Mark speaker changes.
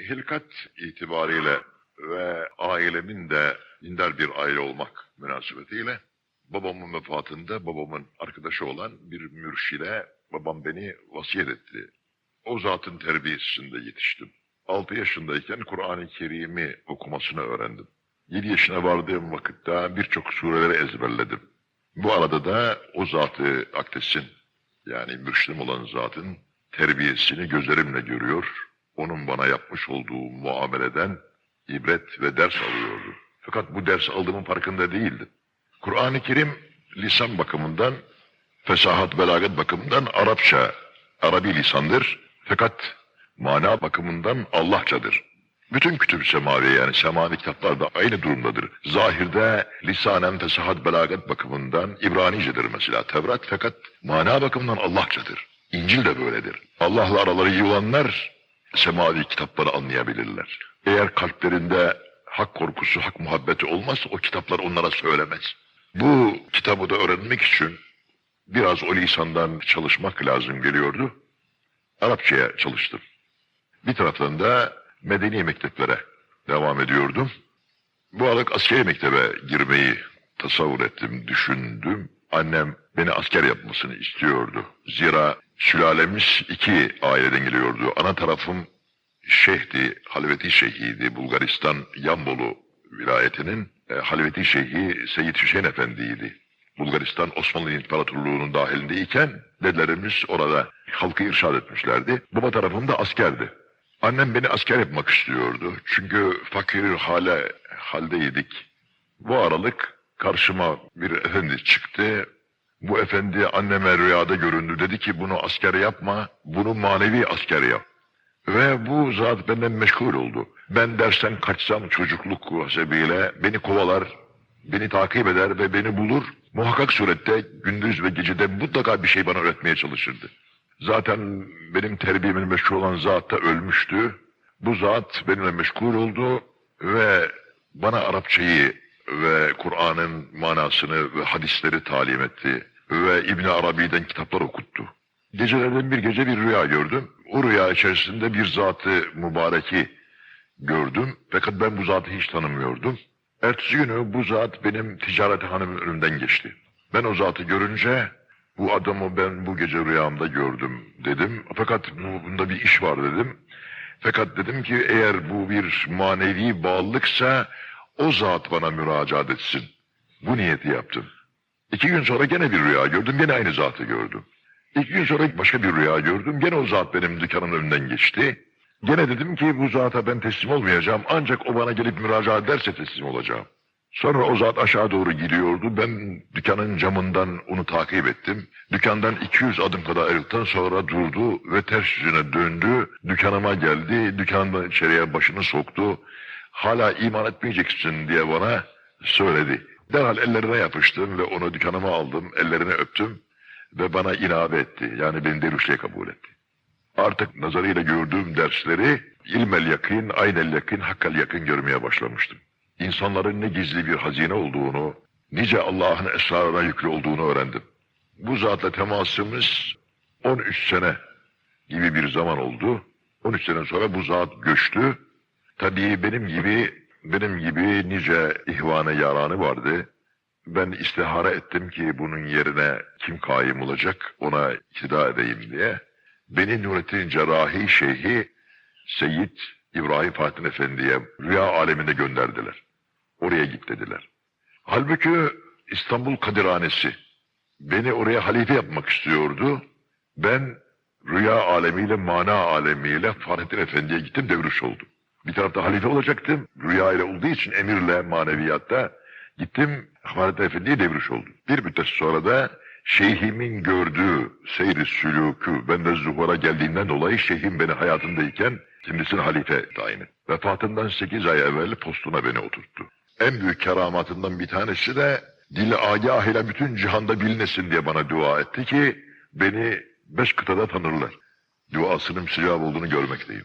Speaker 1: hilkat itibariyle ve ailemin de dindar bir aile olmak münasebetiyle babamın vefatında babamın arkadaşı olan bir mürşide babam beni vasiyet etti. O zatın terbiyesinde yetiştim. 6 yaşındayken Kur'an-ı Kerim'i okumasını öğrendim. 7 yaşına vardığım vakitte birçok sureleri ezberledim. Bu arada da o zatı akdesin yani mürşidim olan zatın terbiyesini gözlerimle görüyor. Onun bana yapmış olduğu muameleden ibret ve ders alıyordu. Fakat bu ders aldığımın farkında değildim. Kur'an-ı Kerim lisan bakımından, fesahat belagat bakımından Arapça, Arabi lisandır. Fakat mana bakımından Allahçadır. Bütün kütüb semavi yani semavi kitaplar da aynı durumdadır. Zahirde lisanen fesahat belagat bakımından İbranicedir mesela Tevrat fakat mana bakımından Allahçadır. İncil de böyledir. Allah'la araları iyi olanlar semavi kitapları anlayabilirler. Eğer kalplerinde hak korkusu, hak muhabbeti olmazsa o kitaplar onlara söylemez. Bu kitabı da öğrenmek için biraz o lisandan çalışmak lazım geliyordu. Arapçaya çalıştım. Bir taraftan da medeni mekteplere devam ediyordum. Bu aralık askeri mektebe girmeyi tasavvur ettim, düşündüm. Annem beni asker yapmasını istiyordu. Zira sülalemiz iki aileden geliyordu. Ana tarafım şeyhti, Halveti Şeyhiydi. Bulgaristan Yambolu vilayetinin e, Halveti Şeyhi Seyyid Hüseyin Efendi'ydi. Bulgaristan Osmanlı İmparatorluğu'nun dahilindeyken dedelerimiz orada halkı irşad etmişlerdi. Baba tarafım da askerdi. Annem beni asker yapmak istiyordu. Çünkü fakir hale haldeydik. Bu aralık karşıma bir efendi çıktı. Bu efendi anneme rüyada göründü. Dedi ki bunu asker yapma, bunu manevi asker yap. Ve bu zat benden meşgul oldu. Ben dersten kaçsam çocukluk hasebiyle beni kovalar, beni takip eder ve beni bulur. Muhakkak surette gündüz ve gecede mutlaka bir şey bana öğretmeye çalışırdı. Zaten benim terbiyemin meşgul olan zat da ölmüştü. Bu zat benimle meşgul oldu ve bana Arapçayı ve Kur'an'ın manasını ve hadisleri talim etti. Ve İbn Arabi'den kitaplar okuttu. Gecelerden bir gece bir rüya gördüm. O rüya içerisinde bir zatı mübareki gördüm. Fakat ben bu zatı hiç tanımıyordum. Ertesi günü bu zat benim ticarethanemin önünden geçti. Ben o zatı görünce bu adamı ben bu gece rüyamda gördüm dedim. Fakat bu- bunda bir iş var dedim. Fakat dedim ki eğer bu bir manevi bağlılıksa o zat bana müracaat etsin. Bu niyeti yaptım. İki gün sonra gene bir rüya gördüm. Gene aynı zatı gördüm. İki gün sonra başka bir rüya gördüm. Gene o zat benim dükkanımın önünden geçti. Gene dedim ki bu zata ben teslim olmayacağım. Ancak o bana gelip müracaat ederse teslim olacağım. Sonra o zat aşağı doğru gidiyordu. Ben dükkanın camından onu takip ettim. Dükkandan 200 adım kadar ayrıldıktan sonra durdu ve ters yüzüne döndü. Dükkanıma geldi. Dükkandan içeriye başını soktu. Hala iman etmeyeceksin diye bana söyledi. Derhal ellerine yapıştım ve onu dükkanıma aldım. Ellerini öptüm ve bana inabe etti. Yani beni derüşliğe kabul etti. Artık nazarıyla gördüğüm dersleri ilmel yakın, aynel yakın, hakkal yakın görmeye başlamıştım. İnsanların ne gizli bir hazine olduğunu, nice Allah'ın esrarına yüklü olduğunu öğrendim. Bu zatla temasımız 13 sene gibi bir zaman oldu. 13 sene sonra bu zat göçtü. Tabii benim gibi benim gibi nice ihvane yaranı vardı. Ben istihare ettim ki bunun yerine kim kaim olacak ona iktida edeyim diye. Beni Nurettin Cerrahi Şeyhi Seyyid İbrahim Fatih Efendi'ye rüya alemine gönderdiler. Oraya git dediler. Halbuki İstanbul Kadirhanesi beni oraya halife yapmak istiyordu. Ben rüya alemiyle, mana alemiyle Fahrettin Efendi'ye gittim, devriş oldum. Bir tarafta halife olacaktım. Rüya ile olduğu için emirle, maneviyatta gittim, Fahrettin Efendi'ye devriş oldum. Bir müddet sonra da şeyhimin gördüğü seyri sülûkü bende zuhura geldiğinden dolayı şeyhim beni hayatındayken kendisini halife tayin etti. Vefatından 8 ay evvel postuna beni oturttu. En büyük keramatından bir tanesi de dili agah ile bütün cihanda bilinesin diye bana dua etti ki beni beş kıtada tanırlar. Duasının müstecap olduğunu görmekteyim.